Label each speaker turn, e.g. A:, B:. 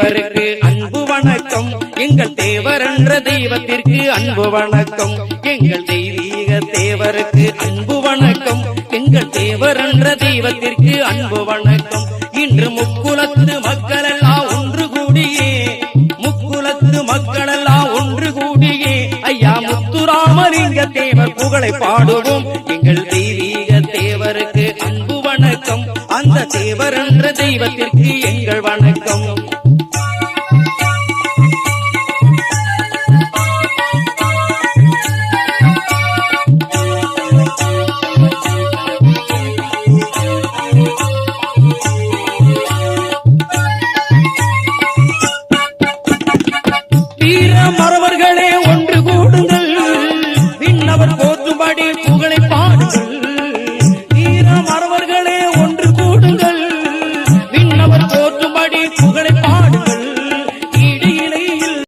A: தேவருக்கு அன்பு வணக்கம். எங்கள் தேவர் என்ற தெய்வத்திற்கு அன்பு வணக்கம். எங்கள் தெய்வீக தேவருக்கு அன்பு வணக்கம். எங்கள் தேவர் என்ற தெய்வத்திற்கு அன்பு வணக்கம். இன்று முக்குலத்து மக்கள் எல்லாம் ஒன்று கூடியே. முக்குலத்து மக்கள் எல்லாம் ஒன்று கூடியே. ஐயா முத்துராமலிங்க தேவர் புகழை பாடுவோம். எங்கள் தெய்வீக தேவருக்கு அன்பு வணக்கம். அந்த தேவர் என்ற தெய்வத்திற்கு எங்கள் வணக்கம்.